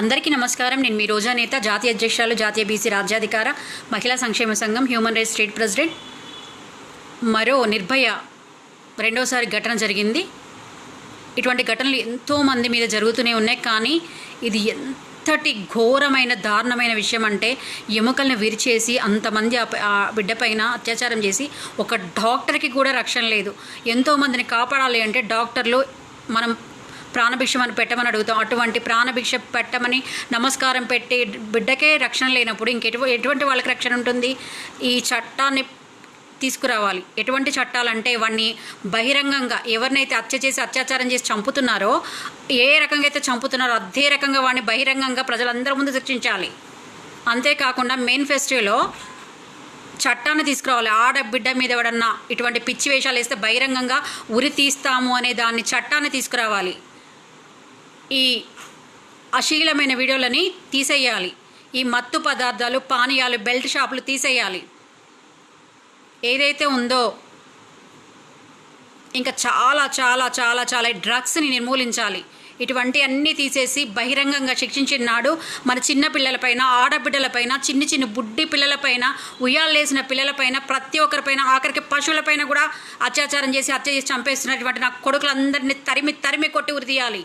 అందరికీ నమస్కారం. నేను మీ రోజా నేత జాతీయ అధ్యక్షురాలు జాతీయ బీసీ రాజ్యాధికార మహిళా సంక్షేమ సంఘం హ్యూమన్ రైట్స్ స్టేట్ ప్రెసిడెంట్. మరో నిర్భయ రెండోసారి ఘటన జరిగింది. ఇటువంటి ఘటనలు ఎంతోమంది మీద జరుగుతూనే ఉన్నాయి. కానీ ఇది ఎంతటి ఘోరమైన దారుణమైన విషయం అంటే ఎముకల్ని విరిచేసి అంతమంది ఆ బిడ్డపైన ఆ అత్యాచారం చేసి ఒక డాక్టర్కి కూడా రక్షణ లేదు. ఎంతోమందిని కాపాడాలి అంటే డాక్టర్లు మనం ప్రాణభిక్షమని పెట్టమని అడుగుతాం. అటువంటి ప్రాణభిక్ష పెట్టమని నమస్కారం పెట్టి బిడ్డకే రక్షణ లేనప్పుడు ఇంకెటు ఎటువంటి వాళ్ళకి రక్షణ ఉంటుంది? ఈ చట్టాన్ని తీసుకురావాలి. ఎటువంటి చట్టాలంటే వాడిని బహిరంగంగా ఎవరినైతే హత్య చేసి అత్యాచారం చేసి చంపుతున్నారో ఏ రకంగా అయితే చంపుతున్నారో అదే రకంగా వాడిని బహిరంగంగా ప్రజలందరి ముందు శిక్షించాలి. అంతేకాకుండా మెయిన్ ఫెస్టివల్లో చట్టాన్ని తీసుకురావాలి. ఆడ బిడ్డ మీద ఎవడన్నా ఇటువంటి పిచ్చి వేషాలు వేస్తే బహిరంగంగా ఉరి తీస్తాము అనే దాన్ని చట్టాన్ని తీసుకురావాలి. ఈ అశీలమైన వీడియోలని తీసేయాలి. ఈ మత్తు పదార్థాలు పానీయాలు బెల్ట్ షాపులు తీసేయాలి. ఏదైతే ఉందో ఇంకా చాలా చాలా చాలా చాలా డ్రగ్స్ని నిర్మూలించాలి. ఇటువంటి అన్నీ తీసేసి బహిరంగంగా శిక్షించిన నాడు మన చిన్న పిల్లలపైన ఆడబిడ్డలపైన చిన్ని చిన్న బుడ్డి పిల్లలపైన ఉయ్యాలేసిన పిల్లలపైన ప్రతి ఒక్కరిపైన ఆఖరికి పశువులపైన కూడా అత్యాచారం చేసి హత్య చేసి చంపేస్తున్నటువంటి నా కొడుకులందరినీ తరిమి తరిమి కొట్టి ఉరి తీయాలి